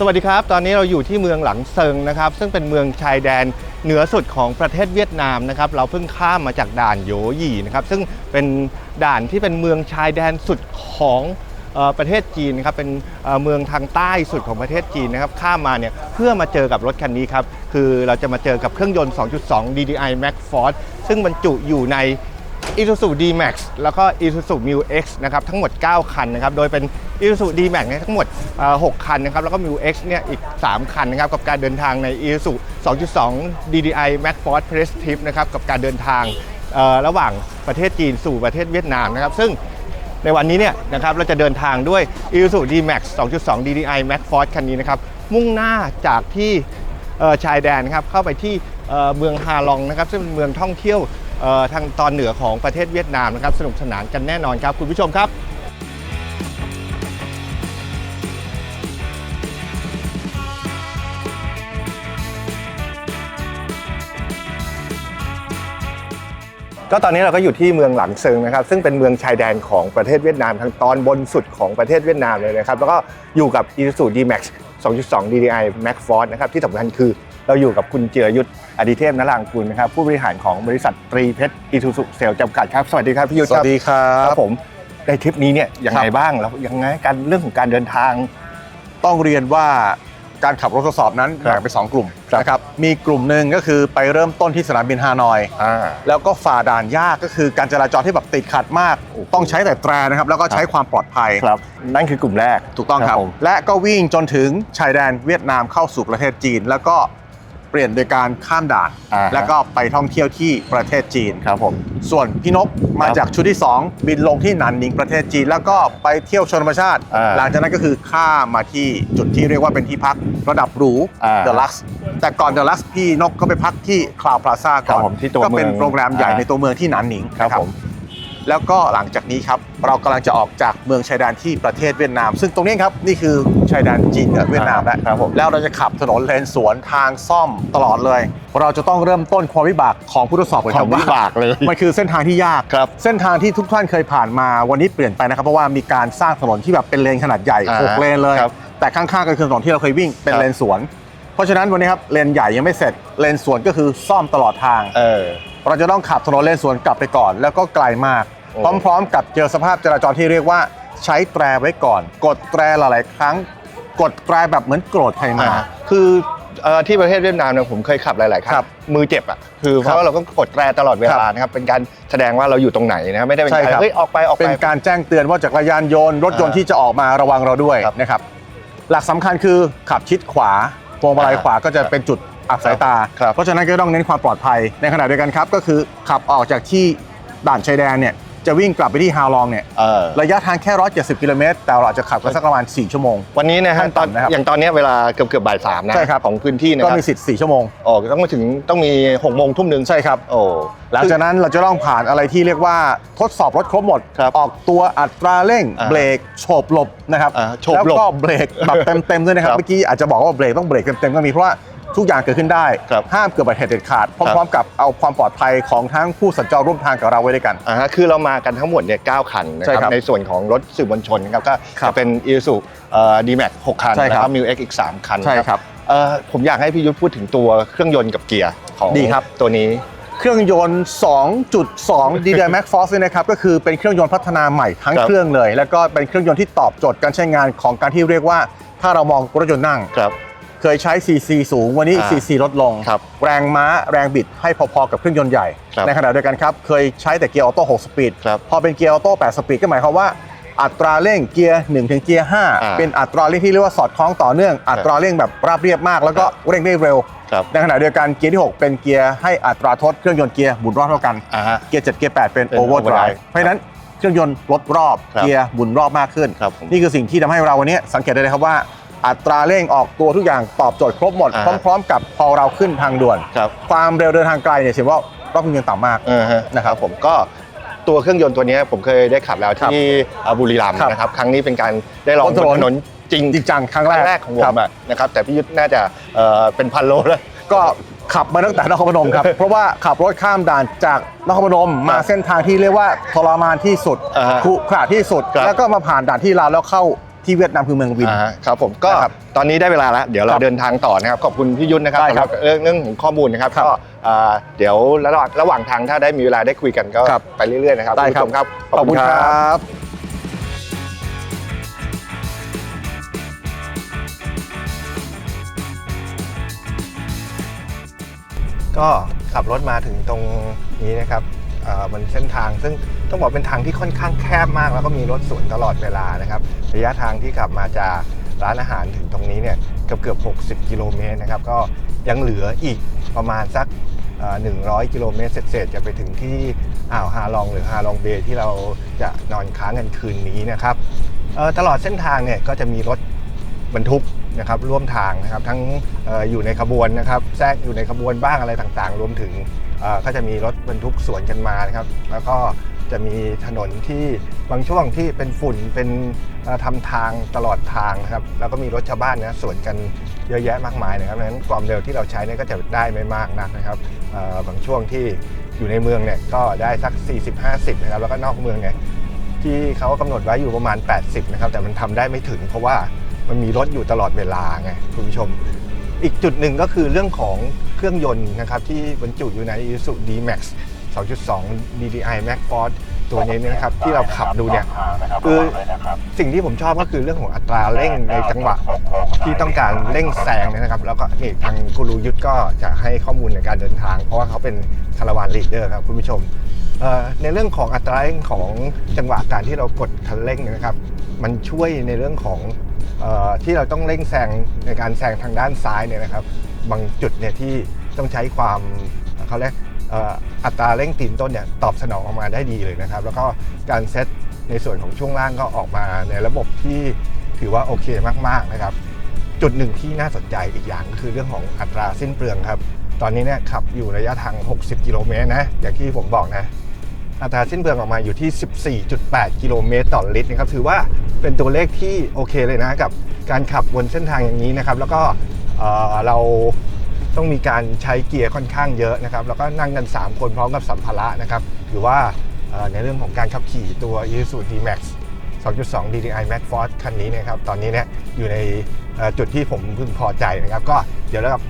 สวัสดีครับ ตอนนี้เราอยู่ที่เมืองหลังเซิงนะครับ ซึ่งเป็นเมืองชายแดนเหนือสุดของประเทศเวียดนามนะครับ เราเพิ่งข้ามมาจากด่านโยหยี่นะครับ ซึ่งเป็นด่านที่เป็นเมืองชายแดนสุดของประเทศจีนนะครับเป็นเอ่อเมืองทางใต้สุดของประเทศจีนนะครับข้ามมาเนี่ยเพื่อมาเจอกับรถคันนี้ครับคือเราจะมาเจอกับเครื่องยนต์ 2.2 DDI Max Force ซึ่งบรรจุอยู่ใน Isuzu D-Max แล้วก็ Isuzu Mu X นะครับทั้งหมด 9 คันนะครับโดยเป็น Isuzu D-Max เนี่ยทั้งหมด 6 คันนะครับแล้วก็ Mu X เนี่ยอีก 3 คันนะครับกับการเดินทางใน Isuzu 2.2 DDI Max Force Prestige นะครับกับการเดินทางระหว่างประเทศจีนสู่ประเทศเวียดนามนะครับซึ่งในวันนี้เนี่ยนะครับเราจะเดินทางด้วย Isuzu D-Max 2.2 DDI Max Force คันนี้นะครับมุ่งหน้าจากที่ชายแดนนะครับเข้าไปที่เมืองฮาลองนะครับซึ่งเป็นเมืองท่องเที่ยว ทางตอนเหนือของประเทศเวียดนามนะครับสนุกสนานกันแน่นอนครับ คุณผู้ชมครับก็ตอนนี้เราก็อยู่ที่เมืองหลังเซิงนะครับ ซึ่งเป็นเมืองชายแดนของประเทศเวียดนามทางตอนบนสุดของประเทศเวียดนามเลยนะครับ แล้วก็อยู่กับ Isuzu D-Max 2.2 DDI Max Force นะครับ ที่สำคัญคือ เราอยู่กับคุณเจือยุทธอดิเทพนรางกูลนะครับผู้บริหารของบริษัทตรีเพชร Isuzu เซลจำกัดครับ สวัสดีครับพี่ยุทธสวัสดีครัครับบผมในทริปนี้เนี่ยยังไงครับบ้างแล้วยังไงการเรื่องของการเดินทาง ต้องเรียนว่าการขับรถทดสอบนั้นครับแบ่งเป็นสองกลุ่มครับนะครับมีกลุ่มหนึ่งก็คือไปเริ่มต้นที่สนามบินฮานอยอ่าแล้วก็ฝ่าด่านยากก็คือการจราจรที่แบบติดขัดมาก ต้องใช้แต่แตรนะครับ แล้วก็ใช้ความปลอดภัยครับ นั่นคือกลุ่มแรกถูกต้องครับผมและก็วิ่งจนถึงชายแดนเวียดนามเข้าสู่ประเทศจีน แล้วก็เปลี่ยนโดยการข้ามด่าน อ่าฮะ แล้วก็ไปท่องเที่ยวที่ประเทศจีน ครับผม ส่วนพี่นกมาครับจากชุดที่ 2 บินลงที่หนันหนิงประเทศจีน แล้วก็ไปเที่ยวชนธรรมชาติ อ่าหลังจากนั้นก็คือข้ามมาที่จุดที่เรียกว่าเป็นที่พักระดับหรูอ่าเดอะลักซ์แต่ก่อนเดอะลักซ์พี่นกก็ไปพักที่คลาวพลาซ่าครัก่บอนผมที่ตัวก็เป็นเมืองโรงแรมใหญ่อ่า ในตัวเมืองที่หนันหนิงครับนะ ผม แล้วก็หลังจากนี้ครับเรากำลังจะออกจากเมืองชายแดนที่ประเทศเวียดนาม ซึ่งตรงนี้ครับนี่คือชายแดนจีนกับเวียดนามแล้วครับผมแล้วเราจะขับถนนเลนสวนทางซ่อมตลอดเลย เราจะต้องเริ่มต้นความวิบากของผู้ทดสอบกันความรับวิบากเลยมันคือเส้นทางที่ยากครับเส้นทางที่ทุกท่านเคยผ่านมาวันนี้เปลี่ยนไปนะครับเพราะว่ามีการสร้างถนนที่แบบเป็นเลนขนาดใหญ่อ่าหกเลนเลยครับแต่ข้างๆก็คือถนนที่เราเคยวิ่งเป็นครับเลนสวน เพราะฉะนั้นวันนี้ครับเลนใหญ่ยังไม่เสร็จเลนสวนก็คือซ่อมตลอดทางเออเราจะต้องขับถนนเลนสวนกลับไปก่อน แล้วก็ไกลมากโอ้ พร้อมๆ กับเจอสภาพจราจรที่เรียกว่าใช้แตรไว้ก่อน กดแตรหลายๆครั้ง กดแตรแบบเหมือนโกรธใครมา อ่าคือเอ่อที่ประเทศเวียดนามเนี่ยผมเคยขับหลาย ๆครั้ครังบมือเจ็บอะคือเพครับราะว่าเราก็กดแตรตลอดเวครัลาบนะครับเป็นการแสดงว่าเราอยู่ตรงไหนนะครับไม่ได้เป็นใช่การครับ เฮ้ยออกไปออกไป เป็นการแจ้งเตือนว่าจักรยานยนต์รถยนต์อ่าที่จะออกมาระวังเราด้วยครับนะครับ หลักสำคัญคือขับชิดขวาพวงมาลัยอ่าขวาก็จะเป็นจุดอับสายตา ครับ เพราะฉะนั้นก็ต้องเน้นความปลอดภัยในขณะเดียวกันครับ ก็คือขับออกจากที่ด่านชายแดนเนี่ย จะวิ่งกลับไปที่ฮาลองเนี่ยเออ ระยะทางแค่ 170 กิโลเมตร แต่เราอาจจะขับกันสักประมาณ 4 ชั่วโมง วันนี้นะฮะขั้นตอนต่ำนะครับอย่างตอนเนี้ยเวลาเกือบเกือบบ่ายสามนะใช่ครับ ของพื้นที่นะก็ครับมีสิทธิ์ 4 ชั่วโมงออกต้องมาถึงต้องมีหกโมงทุ่มหนึ่งใช่ครับ โอ้หลังจากนั้นเราจะต้องผ่านอะไรที่เรียกว่าทดสอบรถครบหมด ครับออกตัวอัตราเร่งอ่าเบรกโฉบหลบนะครับอ่าโฉบหลบแล้วก็เบรกแบบเต็มๆด้วยนะครับครับ เมื่อกี้อาจจะบอกว่าเบรกต้องเบรกเต็มๆก็มีเพราะว่า ทุกอย่างเกิดขึ้นได้ ครับห้ามเกิดอุบัติเหตุเด็ดขาดพครับร้อมๆกับเอาความปลอดภัยของทั้งผู้สัญจรร่วมทางกับเราไว้ด้วยกัน อ่าฮะคือเรามากันทั้งหมดเนี่ยเก้าคันนะใช่คครัรับบในส่วนของรถสื่อมวลชนนะครับก็ครับจะเป็น i s u ดีแม็กหกคันใช่ครับ แล้วก็มิวเอ็กอีก3คันใช่ครับ เอ่อผมอยากให้พี่ยุทธพูดถึงตัวเครื่องยนต์กับเกียร์ของดีครับ ตัวนี้ เครื่องยนต์ 2.2 d d i Max Force เนี่ยนะครับ ก็คือเป็นเครื่องยนต์พัฒนาใหม่ทั้งครับ เครื่องเลย แล้วก็เป็นเครื่องยนต์ที่ตอบโจทย์การใช้งานของการที่เรียกว่า ถ้าเรามองรถยนต์นั่ง ครับ เคยใช้ CC สูงวันนี้ อ่า CC ลดลง ครับ แรงม้าแรงบิดให้พอๆกับเครื่องยนต์ใหญ่ ครับในขณะเดียวกันครับ เคยใช้แต่เกียร์ออโต้6สปีด ครับพอเป็นเกียร์ออโต้8สปีดก็หมายความว่าอัตราเร่งเกียร์1ถึงเกียร์อ่า5เป็นอัตราเร่งที่เรียกว่าสอดคล้องต่อเนื่อง อัตราเร่งแบบราบเรียบมาก แล้วก็เร่งได้เร็ว ครับ ในขณะเดียวกันเกียร์ที่ 6 เป็นเกียร์ให้อัตราทดเครื่องยนต์เกียร์หมุนรอบเท่ากัน อ่าฮะ เกียร์7เกียร์8เป็นเป็น overdrive overdrive เพราะฉะนั้นเครื่องยนต์ลดรอบครับเกียร์หมุนรอบมากขึ้น ครับผม นี่คือสิ่งที่ทำให้เราวันนี้สังเกตได้เลยครับว่า อัตราเร่งออกตัวทุกอย่างตอบโจทย์ครบหมด อ่าพร้อม ๆ กับพอเราขึ้นทางด่วน ครับ ความเร็วเดินทางไกลเนี่ยถือว่ารอบเครื่องยนต์ต่ำมาก เออฮะนะครับผมก็ตัวเครื่องยนต์ตัวเนี้ยผมเคยได้ขับแล้วที่อ่าบุรีรัมย์ครับนะครับครั้งนี้เป็นการได้ลองบบนถนนน ถนนจริงจริงจังครั้งคแรรั้กงแรกของผครัมบอะนะครับแต่พี่ยุทธน่าจะเอ่อเป็นพันโลแล้ว ก็ขับมาตั้งแต่นครพนมครับ เพราะว่าขับรถข้ามด่านจากนครพนมมาครับเส้นทางที่เรียกว่าทรมานที่สุดอ่าฮะขรุขระที่สุด ครับ แล้วก็มาผ่านด่านที่ลาวแล้วเข้า ที่เวียดนามคือเมืองวิน อ่าครับผมก็นะครับตอนนี้ได้เวลาแล้วเดี๋ยวเราครับเดินทางต่อนะครับขอบคุณพี่ยุทธนะครับได้ครับสำหเรื่องเรื่องของข้อมูลนะครับครับก็อ่าเดี๋ยวระหว่างระหว่างทางถ้าได้มีเวลาได้คุยกันก็ครับไปเรื่อยๆนะครับได้ ณผู้ชมครับขอบคุณครับก็ขับรถมาถึงตรงนี้นะครับเอ่อมันเส้นทางซึ่งต้องบอกเป็นทางที่ค่อนข้างแคบมาก แล้วก็มีรถสวนตลอดเวลานะครับ ระยะทางที่ขับมาจากร้านอาหารถึงตรงนี้เนี่ยเกือบเกือบ 60 กิโลเมตรนะครับ ก็ยังเหลืออีกประมาณสักเอ่อ100 กิโลเมตรเศษๆจะไปถึงที่อ่าวฮาลองหรือฮาลองเบย์ที่เราจะนอนค้างกันคืนนี้นะครับตลอดเส้นทางเนี่ยก็จะมีรถบรรทุกนะครับร่วมทางนะครับทั้งอออยู่ในขบวนนะครับแทรกอยู่ในขบวนบ้างอะไรต่างๆ รวมถึงก็จะมีรถบรรทุกสวนกันมานะครับ แล้วก็จะมีถนนที่บางช่วงที่เป็นฝุ่นเป็น ทำทางตลอดทางนะครับแล้วก็มีรถชาวบ้านนะสวนกันเยอะแยะมากมายนะครับนั้นความเร็วที่เราใช้เนี่ยก็จะได้ไม่มากนักนะครับเอ่อบางช่วงที่อยู่ในเมืองเนี่ยก็ได้สัก 40-50 นะครับแล้วก็นอกเมืองเนี่ยที่เขากำหนดไว้อยู่ประมาณ 80 นะครับ แต่มันทำได้ไม่ถึงเพราะว่ามันมีรถอยู่ตลอดเวลาไงคุณผู้ชม อีกจุดหนึ่งก็คือเรื่องของเครื่องยนต์นะครับที่บรรจุอยู่ใน Isuzu D-Max 2.2 DDI Max Force ตัวนี้นะครับที่เราขับดูเนี่ยคือสิ่งที่ผมชอบก็คือเรื่องของอัตราเร่งในจังหวะที่ต้องการเร่งแซงเนยนะครับ แล้วก็นี่ทางกูรูยุทธก็จะให้ข้อมูลในการเดินทาง เพราะว่าเขาเป็นคาราวานลีดเดอร์ครับคุณผู้ชมในเรื่องของอัตราเร่งของจังหวะการที่เรากดคันเร่งนะครับ มันช่วยในเรื่องของออที่เราต้องเร่งแซงในการแซงทางด้านซ้ายเนี่ยนะครับ บางจุดเนี่ยที่ต้องใช้ความเขาเรียก อัตราเร่งตีนต้นเนี่ยตอบสนองออกมาได้ดีเลยนะครับ แล้วก็การเซตในส่วนของช่วงล่างก็ออกมาในระบบที่ถือว่าโอเคมากๆนะครับ จุดหนึ่งที่น่าสนใจอีกอย่างก็คือเรื่องของอัตราสิ้นเปลืองครับ ตอนนี้เนี่ยขับอยู่ระยะทาง 60 กิโลเมตรนะ อย่างที่ผมบอกนะ อัตราสิ้นเปลืองออกมาอยู่ที่ 14.8 กิโลเมตรต่อลิตรนะครับ ถือว่าเป็นตัวเลขที่โอเคเลยนะกับการขับบนเส้นทางอย่างนี้นะครับ แล้วก็เเรา ต้องมีการใช้เกียร์ค่อนข้างเยอะนะครับแล้วก็นั่งกัน 3 คนพร้อมกับสัมภาระนะครับถือว่าในเรื่องของการขับขี่ตัว Isuzu D-Max 2.2 DDI Max Force คันนี้นะครับตอนนี้เนี่ยอยู่ในจุดที่ผมพึงพอใจนะครับ ก็เดี๋ยวเรา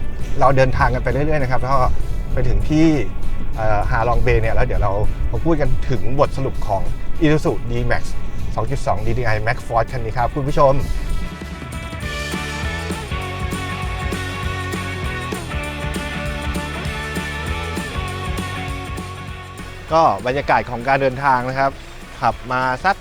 เราเดินทางกันไปเรื่อยๆนะครับแล้วก็ไปถึงที่ฮาลองเบย์เนี่ยแล้วเดี๋ยวเรามพูดกันถึงบทสรุปของ Isuzu D-Max 2.2 DDI Max Force คันนี้ครับคุณผู้ชม ก็บรรยากาศของการเดินทางนะครับ ขับมาสัก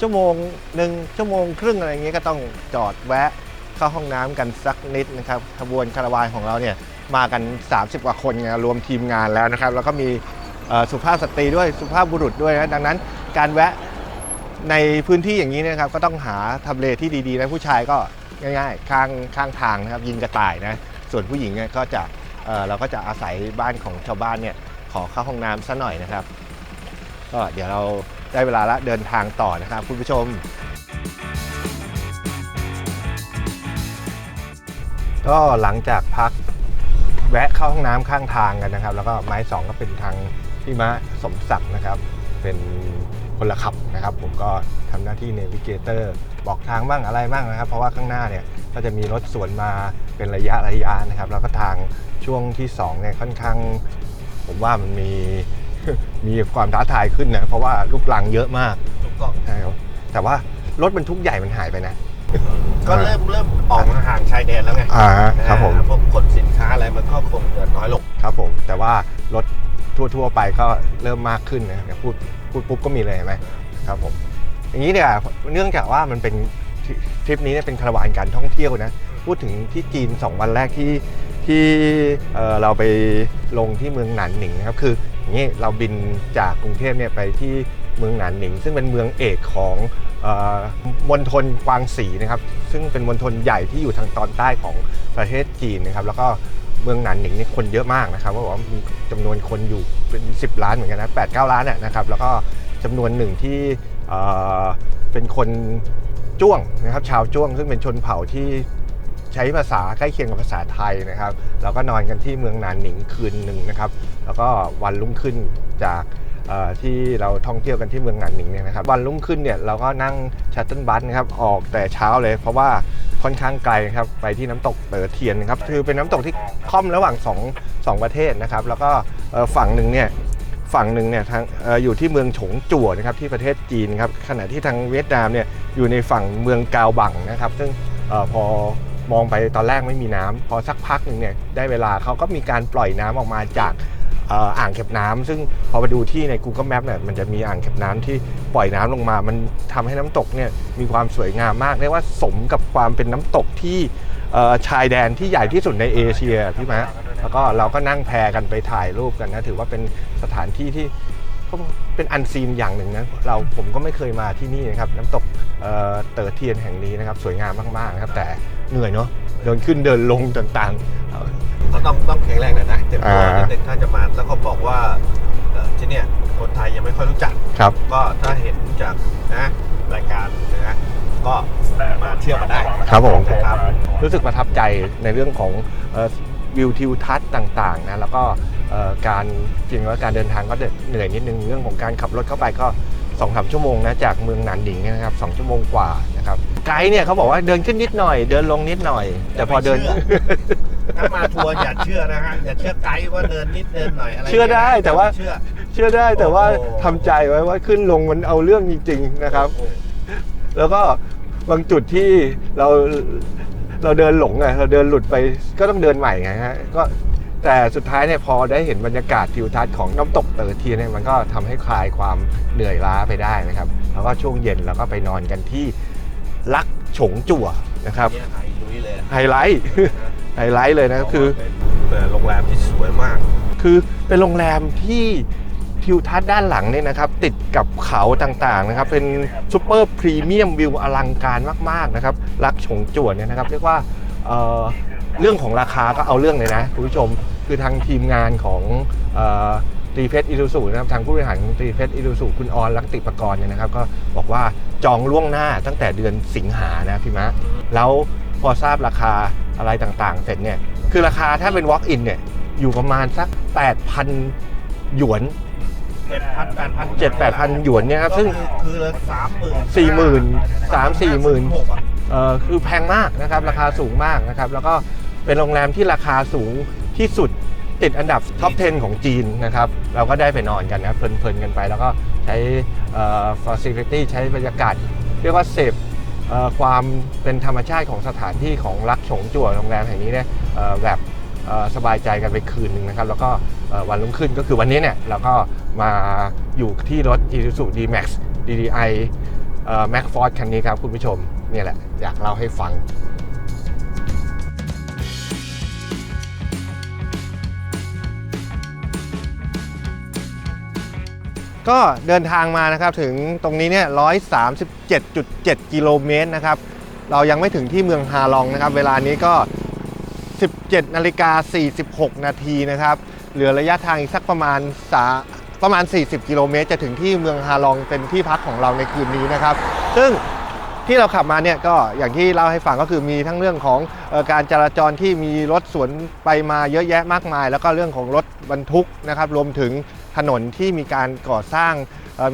ชั่วโมงหนึ่งชั่วโมงครึ่งอะไรอย่างเงี้ยก็ต้องจอดแวะเข้าห้องน้ำกันสักนิดนะครับขบวนคาราวานของเราเนี่ยมากัน 30 กว่าคนไงรวมทีมงานแล้วนะครับ แล้วก็มีสุภาพสตรีด้วยสุภาพบุรุษด้วยนะดังนั้นการแวะในพื้นที่อย่างนี้นะครับ ก็ต้องหาทำเลที่ดีๆนะผู้ชายก็ง่ายๆ ข้างข้างทางนะครับ ยิงกระต่ายนะส่วนผู้หญิงเนี่ยก็จะเเราก็จะอาศัยบ้านของชาวบ้านเนี่ย อเข้าห้องน้ำซะหน่อยนะครับ ก็เดี๋ยวเราได้เวลาละเดินทางต่อนะครับคุณผู้ชม ก็หลังจากพักแวะเข้าห้องน้ำข้างทางกันนะครับ แล้วก็ไม้สองก็เป็นทางพี่มะสมศักดิ์นะครับ เป็นคนละขับนะครับ ผมก็ทำหน้าที่เนวิเกเตอร์บอกทางบ้างอะไรบ้างนะครับ เพราะว่าข้างหน้าเนี่ยก็จะมีรถสวนมาเป็นระยะระยะนะครับ แล้วก็ทางช่วงที่สองเนี่ยค่อนข้าง ผมว่ามันมี มีความท้าทายขึ้นนะ เพราะว่าลูกลังเยอะมากถูกต้องใช่ครับแต่ว่ารถบรรทุกใหญ่มันหายไปนะ ก็เริ่มเริ่มออกมาห่างชายแดนแล้วไงอ่าครับผมอ่าพวกขนสินค้าอะไรมันก็คงจะน้อยลงครับผม แต่ว่ารถทั่ว ๆ ไปก็เริ่มมากขึ้นนะเดี๋ยวพูดพูดปุ๊บก็มีเลยเห็นไหมครับผม อย่างนี้เนี่ยเนื่องจากว่ามันเป็นทริทริปนี้เนี่ยเป็นคาราวานการท่องเที่ยวนะ พูดถึงที่จีน 2 วันแรกที่ ที่เเราไปลงที่เมืองหนานหนิงนะครับคืออย่างนี้เราบินจากกรุงเทพเนี่ยไปที่เมืองหนานหนิง ซึ่งเป็นเมืองเอกของมณฑลกวางสีนะครับ ซึ่งเป็นมณฑลใหญ่ที่อยู่ทางตอนใต้ของประเทศจีนนะครับ แล้วก็เมืองหนานหนิงนี่คนเยอะมากนะครับว่าบอกว่ามีจำนวนคนอยู่เป็น 10 ล้านเหมือนกันนะ8 9ล้านน่ะนะครับ แล้วก็จำนวนหนึ่งที่เเป็นคนจ้วงนะครับ ชาวจ้วงซึ่งเป็นชนเผ่าที่ ใช้ภาษาใกล้เคียงกับภาษาไทยนะครับ แล้วก็นอนกันที่เมืองหนานหนิงคืนหนึ่งนะครับ แล้วก็วันรุ่งขึ้นจากที่เราท่องเที่ยวกันที่เมืองหนานหนิงเนี่ยนะครับ วันรุ่งขึ้นเนี่ยเราก็นั่งชัตเติลบัสนะครับออกแต่เช้าเลย เพราะว่าค่อนข้างไกลครับไปที่น้ำตกเต๋อเทียนนะครับคือเป็นน้ำตกที่ค่อมระหว่างสองประเทศนะครับ แล้วก็ฝั่งหนึ่งเนี่ยฝั่งหนึ่งเนี่ยทางออยู่ที่เมืองฉงจั่วนะครับที่ประเทศจีนครับขณะที่ทางเวียดนามเนี่ยอยู่ในฝั่งเมืองกาวบังนะครับ ซึ่งออพอ มองไปตอนแรกไม่มีน้ำพอสักพักหนึ่งเนี่ยได้เวลาเขาก็มีการปล่อยน้ำออกมาจากอ่ออ่างเก็บน้ำซึ่งพอไปดูที่ใน Google Map เนี่ยมันจะมีอ่างเก็บน้ำที่ปล่อยน้ำลงมา มันทำให้น้ำตกเนี่ยมีความสวยงามมากเรียกว่าสมกับความเป็นน้ำตกที่ชายแดนที่ใหญ่ที่สุดในเอเชียพี่มะแล้วก็เราก็นั่งแพกันไปถ่ายรูปกันนะถือว่าเป็นสถานที่ที่ ก็เป็นอันซีนอย่างหนึ่งนะเราผมก็ไม่เคยมาที่นี่นะครับ น้ำตกเอ่อเต๋อเทียนแห่งนี้นะครับ สวยงามมากๆนะครับ แต่เหนื่อยเนาะเดินขึ้นเดินลงต่างๆเอ่อก็ต้องต้องแข็งแรงหน่อยนะเต็มตัวอ่านินิดนึงถ้าจะมาแล้วก็บอกว่าเอ่อที่เนี่ยคนไทยยังไม่ค่อยรู้จักครับ ก็ถ้าเห็นจากนะรายการนะก็มาเที่ยวมาได้ครับผมนะครับ รู้สึกประทับใจในเรื่องของเอ่อ วิวทิวทัศน์ต่างๆนะแล้วก็เอ่อการจริงว่าการเดินทางก็เหนื่อยนิดนึงเรื่องของการขับรถเข้าไปก็สองสามชั่วโมงนะจากเมืองหนานหนิงเนี่ยนะครับสองชั่วโมงกว่านะครับไกด์เนี่ยเขาบอกว่าเดินขึ้นนิดหน่อย เดินลงนิดหน่อย แต่พอเดินถ้ามาทัวร์อย่าเชื่อนะฮะอย่าเชื่อไกด์ว่าเดินนิดเดินหน่อยอะไรเชื่อได้แต่ว่าเชื่อเชื่อได้แต่ว่าโอ้โหทำใจไว้ว่าขึ้นลงมันเอาเรื่องจริงๆนะครับโอ้โหแล้วก็บางจุดที่เรา เราเดินหลงไงเราเดินหลุดไปก็ต้องเดินใหม่ไงฮะก็แต่สุดท้ายเนี่ยพอได้เห็นบรรยากาศทิวทัศน์ของน้ำตกเต๋อเทียนเนี่ยมันก็ทำให้คลายความเหนื่อยล้าไปได้นะครับ แล้วก็ช่วงเย็นเราก็ไปนอนกันที่ลักฉงจั่วนะครับเนี่ยหายลุยเลยไฮไลท์ไฮไลท์เลยนะคือเป็นโรงแรมที่สวยมาก คือเป็นโรงแรมที่ ทิวทัศน์ด้านหลังเนี่ยนะครับ ติดกับเขาต่างๆนะครับ เป็นซูเปอร์พรีเมียมวิวอลังการมากๆนะครับ รักฉงจวนเนี่ยนะครับ เรียกว่าเเรื่องของราคาก็เอาเรื่องเลยนะคุณผู้ชมคือทางทีมงานของรีเพชรอิรูสุนะครับทางผู้บริหารรีเพชรอิรูสุคุณออนลักติประกรณ์เนี่ยนะครับ ก็บอกว่าจองล่วงหน้าตั้งแต่เดือนสิงหานะพี่มะแล้วพอทราบราคาอะไรต่างๆ เสร็จเนี่ยคือราคาถ้าเป็น Walk in เนี่ยอยู่ประมาณสัก 8,000 หยวน เจ็ดพันแปดพัน7-8,000หยวนเนี่ยครับซึ่งคือลยสามหมื่นสี่หมื่นสามสี่หมื่นเอ่อคือแพงมากนะครับ ราคาสูงมากนะครับ แล้วก็เป็นโรงแรมที่ราคาสูงที่สุดติดอันดับท็อป 10 ของจีนนะครับ เราก็ได้ไปนอนกันนะเพลินๆกันไป แล้วก็ใช้เอ่อ facility ใช้บรรยากาศ เรียกว่าเสพเอ่อความเป็นธรรมชาติของสถานที่ของรักฉงจั่วโรงแรมแห่งนี้เนี่ยแบบ สบายใจกันไปคืนหนึ่งนะครับ แล้วก็วันรุ่งขึ้นก็คือวันนี้เนี่ยเราก็มาอยู่ที่รถ Isuzu D-Max DDI แม็กฟอร์ดคันนี้ครับคุณผู้ชมนี่แหละอยากเล่าให้ฟังก็เดินทางมานะครับถึงตรงนี้เนี่ย137.7 กิโลเมตรนะครับ เรายังไม่ถึงที่เมืองฮาลองนะครับ เวลานี้ก็ 17นาฬิกา46 นาทีนะครับ เหลือระยะทางอีกสักประมาณสาประมาณ 40 กิโลเมตร จะถึงที่เมืองฮาลองเป็นที่พักของเราในคืนนี้นะครับ ซึ่งที่เราขับมาเนี่ยก็อย่างที่เล่าให้ฟังก็คือมีทั้งเรื่องของออการจราจรที่มีรถสวนไปมาเยอะแยะมากมาย แล้วก็เรื่องของรถบรรทุกนะครับรวมถึงถนนที่มีการก่อสร้าง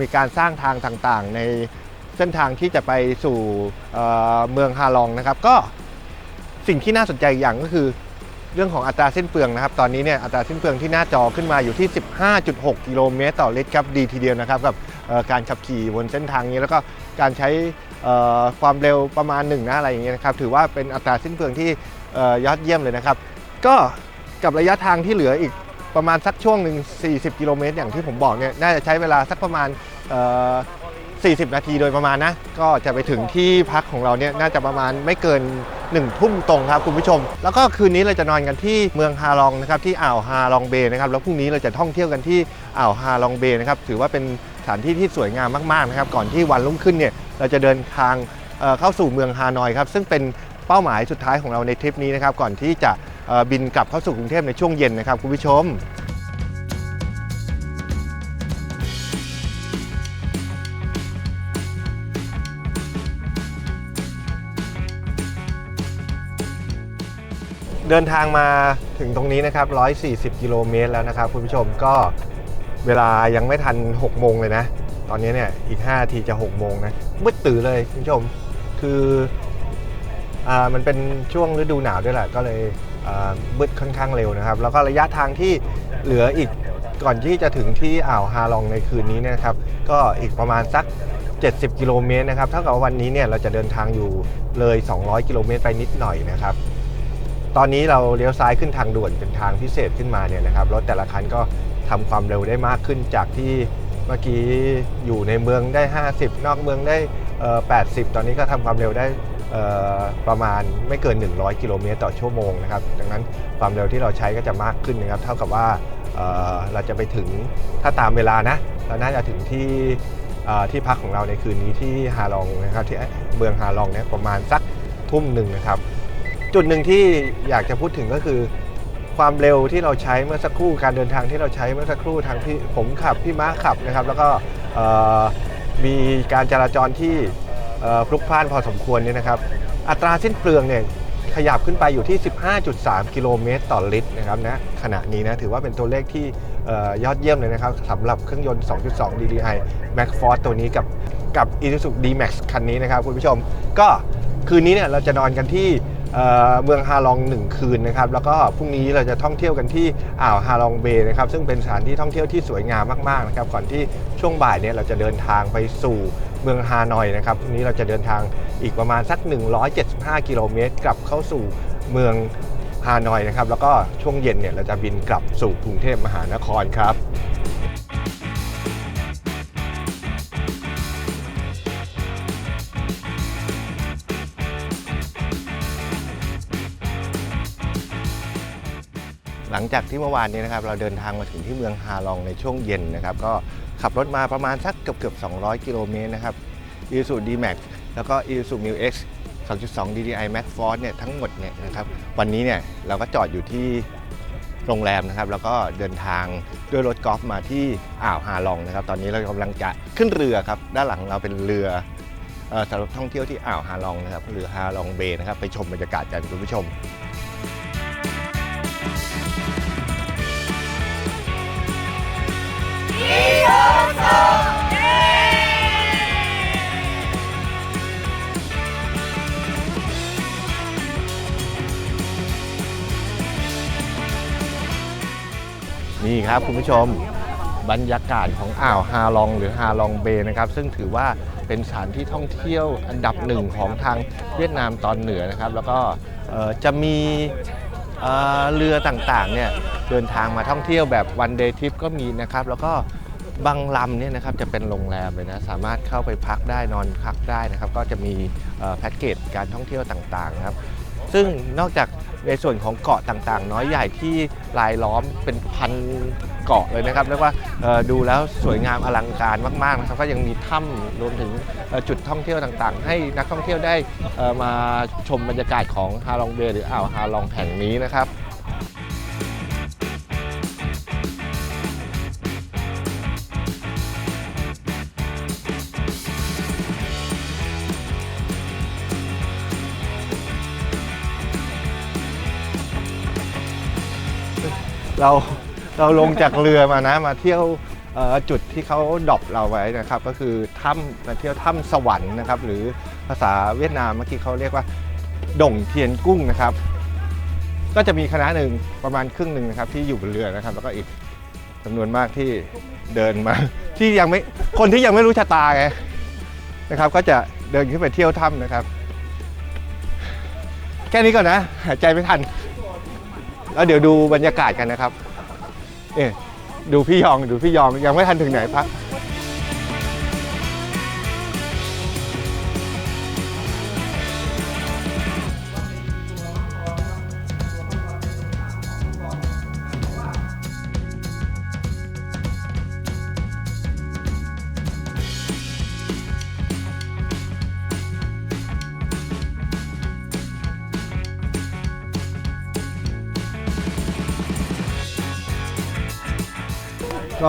มีการสร้างทางต่างๆ ในเส้นทางที่จะไปสู่เเมืองฮาลองนะครับ ก็ สิ่งที่น่าสนใจอย่างก็คือ เรื่องของอัตราเส้นเปลืองนะครับ ตอนนี้เนี่ยอัตราเส้นเปลืองที่หน้าจอขึ้นมาอยู่ที่ 15.6 กิโลเมตรต่อลิตรครับดีทีเดียวนะครับกับการขับขี่บนเส้นทางนี้ แล้วก็การใช้ความเร็วประมาณหนึ่งนะอะไรอย่างเงี้ยนะครับถือว่าเป็นอัตราเส้นเปลืองที่ยอดเยี่ยมเลยนะครับ ก็กับระยะทางที่เหลืออีกประมาณสักช่วงหนึ่ง40 กิโลเมตร อย่างที่ผมบอกเนี่ยน่าจะใช้เวลาสักประมาณเอ่อ40 นาทีโดยประมาณนะ ก็จะไปถึงที่พักของเราเนี่ยน่าจะประมาณไม่เกิน 1ทุ่มตรงครับคุณผู้ชม แล้วก็คืนนี้เราจะนอนกันที่เมืองฮาลองนะครับที่อ่าวฮาลองเบย์นะครับแล้วพรุ่งนี้เราจะท่องเที่ยวกันที่อ่าวฮาลองเบย์นะครับถือว่าเป็นสถานที่ที่สวยงามมากๆนะครับก่อนที่วันรุ่งขึ้นเนี่ยเราจะเดินทางเเข้าสู่เมืองฮานอยครับซึ่งเป็นเป้าหมายสุดท้ายของเราในทริปนี้นะครับก่อนที่จะบินกลับเข้าสู่กรุงเทพในช่วงเย็นนะครับคุณผู้ชม เดินทางมาถึงตรงนี้นะครับ 140 กิโลเมตรแล้วนะครับคุณผู้ชมก็เวลายังไม่ทัน 6 โมงเลยนะ ตอนนี้เนี่ยอีก5นาทีจะ 6 โมงนะมืดตื่นเลยคุณผู้ชม คืออ่ามันเป็นช่วงฤดูหนาวด้วยแหละ ก็เลยอ่ามืดค่อนข้างเร็วนะครับ แล้วก็ระยะทางที่เหลืออีกก่อนที่จะถึงที่อ่าวฮาลองในคืนนี้นะครับ ก็อีกประมาณสัก 70 กิโลเมตรนะครับ เท่ากับวันนี้เนี่ยเราจะเดินทางอยู่เลย 200 กิโลเมตรไปนิดหน่อยนะครับ ตอนนี้เราเลี้ยวซ้ายขึ้นทางด่วนเป็นทางพิเศษขึ้นมาเนี่ยนะครับรถแต่ละคันก็ทำความเร็วได้มากขึ้นจากที่เมื่อกี้อยู่ในเมืองได้ 50 นอกเมืองได้ 80 ตอนนี้ก็ทำความเร็วได้ประมาณไม่เกิน 100 กิโลเมตรต่อชั่วโมงนะครับดังนั้นความเร็วที่เราใช้ก็จะมากขึ้นนะครับ เท่ากับว่าเเราจะไปถึงถ้าตามเวลานะเราน่าจะถึงที่ที่พักของเราในคืนนี้ที่ฮาลองนะครับที่เมืองฮาลองเนี่ยประมาณสักทุ่มหนึ่งนะครับ จุดหนึ่งที่อยากจะพูดถึงก็คือ ความเร็วที่เราใช้เมื่อสักครู่การเดินทางที่เราใช้เมื่อสักครู่ทางที่ผมขับพี่ม้าขับนะครับ แล้วก็มีการจราจรที่พลุกพล่านพอสมควรเนี่ยนะครับ อัตราสิ้นเปลืองเนี่ยขยับขึ้นไปอยู่ที่ 15.3 กิโลเมตรต่อลิตรนะครับนะขณะนี้นะถือว่าเป็นตัวเลขที่ออยอดเยี่ยมเลยนะครับสำหรับเครื่องยนต์ 2.2 DDI Max Force ตัวนี้กับกับ Isuzu D-Max คันนี้นะครับคุณผู้ชม ก็คืนนี้เนี่ยเราจะนอนกันที่ เมืองฮาลอง1คืนนะครับแล้วก็พรุ่งนี้เราจะท่องเที่ยวกันที่อ่าวฮาลองเบย์นะครับซึ่งเป็นสถานที่ท่องเที่ยวที่สวยงามมากๆนะครับก่อนที่ช่วงบ่ายเนี่ยเราจะเดินทางไปสู่เมืองฮานอยนะครับพรุ่งนี้เราจะเดินทางอีกประมาณสัก 175 กิโลเมตรกลับเข้าสู่เมืองฮานอยนะครับแล้วก็ช่วงเย็นเนี่ยเราจะบินกลับสู่กรุงเทพมหานครครับ จากที่เมื่อวานนี้นะครับเราเดินทางมาถึงที่เมืองฮาลองในช่วงเย็นนะครับก็ขับรถมาประมาณสักเกือบเกือบ200 กิโลเมตรนะครับ Isuzu D-Max แล้วก็ Isuzu Mu X 2.2 DDI Max Force เนี่ยทั้งหมดเนี่ยนะครับวันนี้เนี่ยเราก็จอดอยู่ที่โรงแรมนะครับแล้วก็เดินทางด้วยรถกอล์ฟมาที่อ่าวฮาลองนะครับ ตอนนี้เรากำลังจะขึ้นเรือครับ ด้านหลังเราเป็นเรือเอ่อสำหรับท่องเที่ยวที่อ่าวฮาลองนะครับเรือฮาลองเบย์นะครับ ไปชมบรรยากาศกันคุณผู้ชม นี่ครับคุณผู้ชมบรรยากาศของอ่าวฮาลอง หรือฮาลองเบย์นะครับ ซึ่งถือว่าเป็นสถานที่ท่องเที่ยวอันดับหนึ่งของทางเวียดนามตอนเหนือนะครับ แล้วก็เอ่อจะมี เรือต่างๆเนี่ยเดินทางมาท่องเที่ยวแบบวันเดย์ทริปก็มีนะครับ แล้วก็บางลำเนี่ยนะครับจะเป็นโรงแรมเลยนะ สามารถเข้าไปพักได้นอนพักได้นะครับ ก็จะมีแพ็กเกจการท่องเที่ยวต่างๆนะครับ ซึ่งนอกจากในส่วนของเกาะต่างๆ น้อยใหญ่ที่รายล้อมเป็นพัน เกาะเลยนะครับเรียกว่าดูแล้วสวยงามอลังการมากๆนะครับก็ยังมีถ้ำรวมถึงจุดท่องเที่ยวต่างๆ ให้นักท่องเที่ยวได้มาชมบรรยากาศของฮาลองเบหรืออ่าวฮาลองแห่งนี้นะครับเรา เราลงจากเรือมานะมาเที่ยวจุดที่เขาดรอปเราไว้นะครับ ก็คือถ้ำมาเที่ยวถ้ำสวรรค์นะครับ หรือภาษาเวียดนามเมื่อกี้เขาเรียกว่าดงเทียนกุ้งนะครับ ก็จะมีคณะหนึ่งประมาณครึ่งหนึ่งนะครับ ที่อยู่บนเรือนะครับ แล้วก็อีกจำนวนมากที่เดินมา ที่ยังไม่คนที่ยังไม่รู้ชะตาไงนะครับ ก็จะเดินขึ้นไปเที่ยวถ้ำนะครับ แค่นี้ก่อนนะหายใจไม่ทัน แล้วเดี๋ยวดูบรรยากาศกันนะครับ เอ๊ดูพี่ยองดูพี่ยองยังไม่ทันถึงไหนพัก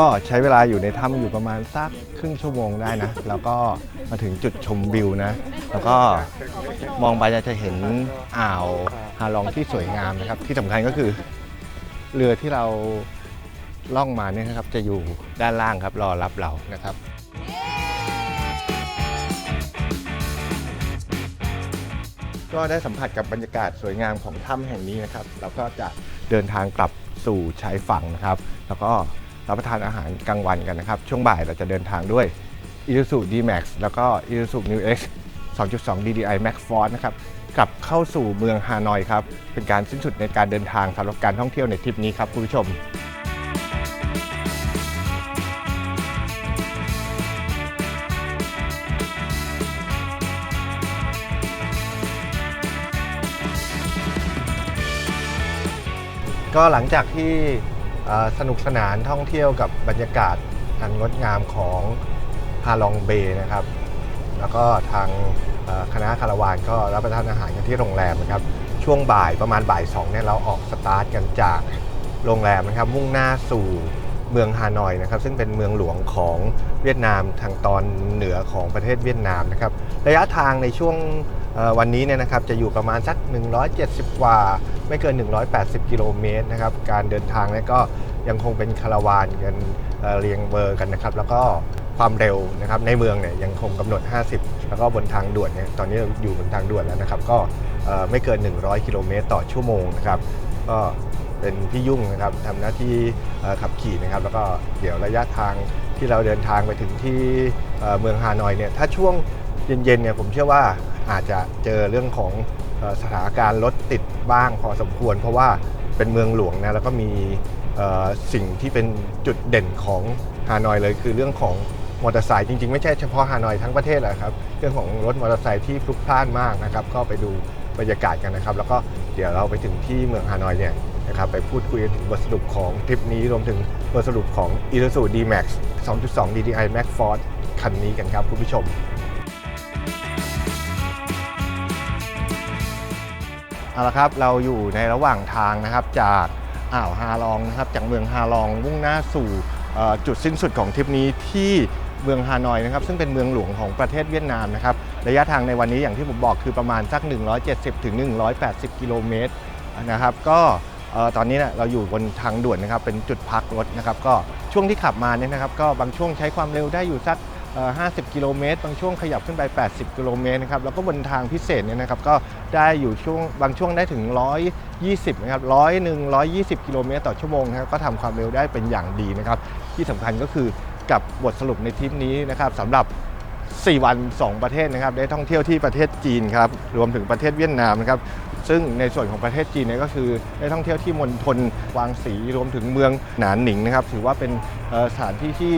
ก็ใช้เวลาอยู่ในถ้ำอยู่ประมาณสักครึ่งชั่วโมงได้นะ แล้วก็มาถึงจุดชมวิวนะ แล้วก็มองไปจะเห็นอ่าวฮาลองที่สวยงามนะครับ ที่สำคัญก็คือเรือที่เราล่องมาเนี่ยนะครับ จะอยู่ด้านล่างครับรอรับเรานะครับก็ได้สัมผัสกับบรรยากาศสวยงามของถ้ำแห่งนี้นะครับเราก็จะเดินทางกลับสู่ชายฝั่งนะครับ แล้วก็ รับประทานอาหารกลางวันกันนะครับ ช่วงบ่ายเราจะเดินทางด้วย i s u z u D-Max แล้วก็ i s u z u New X 2.2 DDI Max Force นะครับกลับเข้าสู่เมืองฮานอยครับ เป็นการสิ้นสุดในการเดินทางสำหรับการท่องเที่ยวในทริปนี้ครับคุณผู้ชมก็หลังจากที่ สนุกสนานท่องเที่ยวกับบรรยากาศอันงดงามของฮาลองเบย์นะครับ แล้วก็ทางคณะคาราวานก็รับประทานอาหารกันที่โรงแรมนะครับ ช่วงบ่ายประมาณบ่ายสองเนี่ยเราออกสตาร์ทกันจากโรงแรมนะครับ มุ่งหน้าสู่เมืองฮานอยนะครับ ซึ่งเป็นเมืองหลวงของเวียดนามทางตอนเหนือของประเทศเวียดนามนะครับ ระยะทางในช่วง วันนี้เนี่ยนะครับจะอยู่ประมาณสัก 170 กว่า ไม่เกิน 180 กิโลเมตรนะครับการเดินทางเนี่ยก็ยังคงเป็นคาราวานกันเเรียงเบอร์กันนะครับแล้วก็ความเร็วนะครับในเมืองเนี่ยยังคงกำหนด 50 แล้วก็บนทางด่วนเนี่ยตอนนี้เราอยู่บนทางด่วนแล้วนะครับก็ไม่เกิน 100 กิโลเมตรต่อชั่วโมงนะครับก็เป็นพี่ยุ่งนะครับทำหน้าที่ขับขี่นะครับ แล้วก็เดี๋ยวระยะทางที่เราเดินทางไปถึงที่เมืองฮานอยเนี่ยถ้าช่วงเย็นๆเนี่ยผมเชื่อว่า อาจจะเจอเรื่องของสถานการณ์รถติดบ้างพอสมควร เพราะว่าเป็นเมืองหลวงนะแล้วก็มีสิ่งที่เป็นจุดเด่นของฮานอยเลย คือเรื่องของมอเตอร์ไซค์จริง ๆ ไม่ใช่เฉพาะฮานอยทั้งประเทศแหละครับเรื่องของรถมอเตอร์ไซค์ที่พลุกพล่านมากนะครับก็ไปดูบรรยากาศกันนะครับ แล้วก็เดี๋ยวเราไปถึงที่เมืองฮานอยเนี่ยนะครับไปพูดคุยถึงบทสรุปของทริปนี้รวมถึงบทสรุปของ i s u z u D-Max 2.2 DDI Max Force คันนี้กันครับคุณผู้ชม เอาละครับเราอยู่ในระหว่างทางนะครับจากอ่าวฮาลองนะครับจากเมืองฮาลองมุ่งหน้าสู่จุดสิ้นสุดของทริปนี้ที่เมืองฮานอยนะครับซึ่งเป็นเมืองหลวงของประเทศเวียดนามนะครับระยะทางในวันนี้อย่างที่ผมบอกคือประมาณสัก 170ถึง180 กิโลเมตรนะครับก็ตอนนี้เนะเราอยู่บนทางด่วนนะครับเป็นจุดพักรถนะครับก็ช่วงที่ขับมาเนี่ยนะครับก็บางช่วงใช้ความเร็วได้อยู่สัก 50 กิโลเมตร บางช่วงขยับขึ้นไป 80 กิโลเมตรนะครับแล้วก็บนทางพิเศษเนี่ยนะครับก็ได้อยู่ช่วงบางช่วงได้ถึง 120นะครับร้อยหนึ่ง120กิโลเมตรต่อชั่วโมงนะครับก็ทำความเร็วได้เป็นอย่างดีนะครับที่สำคัญก็คือกับบทสรุปในทริปนี้นะครับสำหรับ 4 วัน 2 ประเทศนะครับได้ท่องเที่ยวที่ประเทศจีนครับรวมถึงประเทศเวียดนามนะครับซึ่งในส่วนของประเทศจีนเนี่ยก็คือได้ท่องเที่ยวที่มณฑลวางสีรวมถึงเมืองหนานหนิงนะครับถือว่าเป็นสถานที่ที่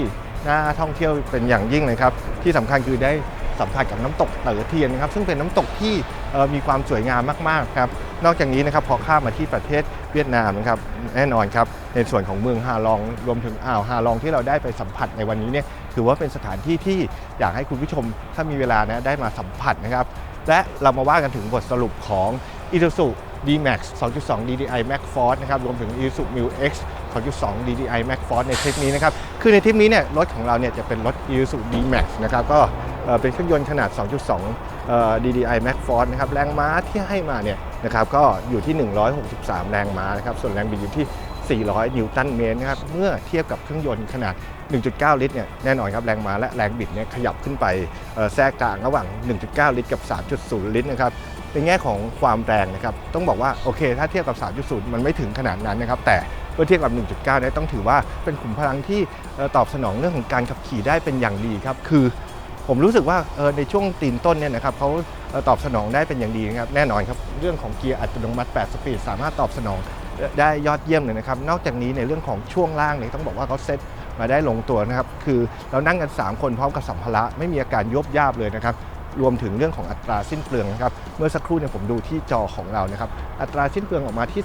น่าท่องเที่ยวเป็นอย่างยิ่งเลยครับ ที่สำคัญคือได้สัมผัสกับน้ำตกเต๋อเทียนนะครับซึ่งเป็นน้ำตกที่มีความสวยงามมากๆครับนอกจากนี้นะครับพอข้ามมาที่ประเทศเวียดนามนะครับแน่นอนครับในส่วนของเมืองฮาลองรวมถึงอ่าวฮาลองที่เราได้ไปสัมผัสในวันนี้เนี่ยถือว่าเป็นสถานที่ที่อยากให้คุณผู้ชมถ้ามีเวลานะได้มาสัมผัสนะครับและเรามาว่ากันถึงบทสรุปของ i s u z u D-Max 2.2 DDI Max Force นะครับรวมถึง Isuzu Mu X 2.2 DDI Max Force ในทริปนี้นะครับ คือในทริปนี้เนี่ยรถของเราเนี่ยจะเป็นรถ Isuzu D-Max นะครับ ก็เป็นเครื่องยนต์ขนาด 2.2 DDI Max Force นะครับ แรงม้าที่ให้มาเนี่ยนะครับก็อยู่ที่ 163 แรงม้านะครับ ส่วนแรงบิดอยู่ที่ 400 นิวตันเมตรนะครับ เมื่อเทียบกับเครื่องยนต์ขนาด 1.9 ลิตรเนี่ยแน่นอนครับแรงม้าและแรงบิดเนี่ยขยับขึ้นไปแทรกกลางระหว่าง 1.9 ลิตรกับ 3.0 ลิตรนะครับ ในแง่ของความแรงนะครับต้องบอกว่าโอเค ถ้าเทียบกับ 3.0 มันไม่ถึงขนาดนั้นนะครับ แต่เมื่อเทียบกับ 1.9เนี่ยต้องถือว่าเป็นขุมพลังที่ตอบสนองเรื่องของการขับขี่ได้เป็นอย่างดีครับคือผมรู้สึกว่าในช่วงตีนต้นเนี่ยนะครับเขาตอบสนองได้เป็นอย่างดีนะครับแน่นอนครับเรื่องของเกียร์อัตโนมัติ 8 สปีด สามารถตอบสนองได้ยอดเยี่ยมเลยนะครับ นอกจากนี้ในเรื่องของช่วงล่างเนี่ยต้องบอกว่าเขาเซ็ตมาได้ลงตัวนะครับ คือเรานั่งกัน 3 คนพร้อมกับสัมภาระไม่มีอาการยบยาบเลยนะครับ รวมถึงเรื่องของอัตราสิ้นเปลืองนะครับเมื่อสักครู่เนี่ยผมดูที่จอของเรานะครับอัตราสิ้นเปลืองออกมาที่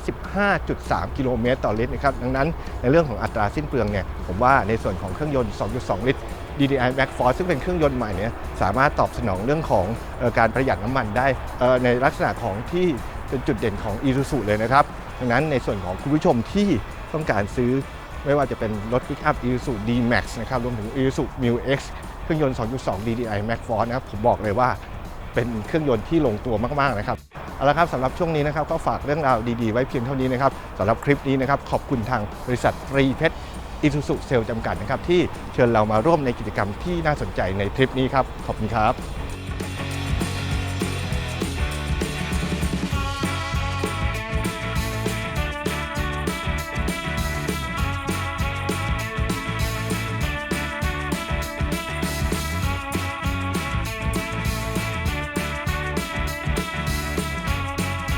15.3 กิโลเมตรต่อลิตรนะครับดังนั้นในเรื่องของอัตราสิ้นเปลืองเนี่ยผมว่าในส่วนของเครื่องยนต์ 2.2 ลิตร DDI Max Force ซึ่งเป็นเครื่องยนต์ใหม่เนี่ยสามารถตอบสนองเรื่องของออการประหยัดน้ำมันได้ในลักษณะของที่เป็นจุดเด่นของ i s u z u เลยนะครับดังนั้นในส่วนของคุณผู้ชมที่ต้องการซื้อไม่ว่าจะเป็นรถ Pick up Isuzu D-Max นะครับรวมถึง Isuzu Mu X เค รื่องยนต์ 2.2 DDI Max Force นะครับผมบอกเลยว่าเป็นเครื่องยนต์ที่ลงตัวมากๆนะครับเอาละครับสำหรับช่วงนี้นะครับก็ฝากเรื่องราวดีๆ ไว้เพียงเท่านี้นะครับสำหรับคลิปนี้นะครับขอบคุณทางบริษัทตรีเพชรอิสุสุเซลจำกัดนะครับที่เชิญเรามาร่วมในกิจกรรมที่น่าสนใจในทริปนี้ครับขอบคุณครับ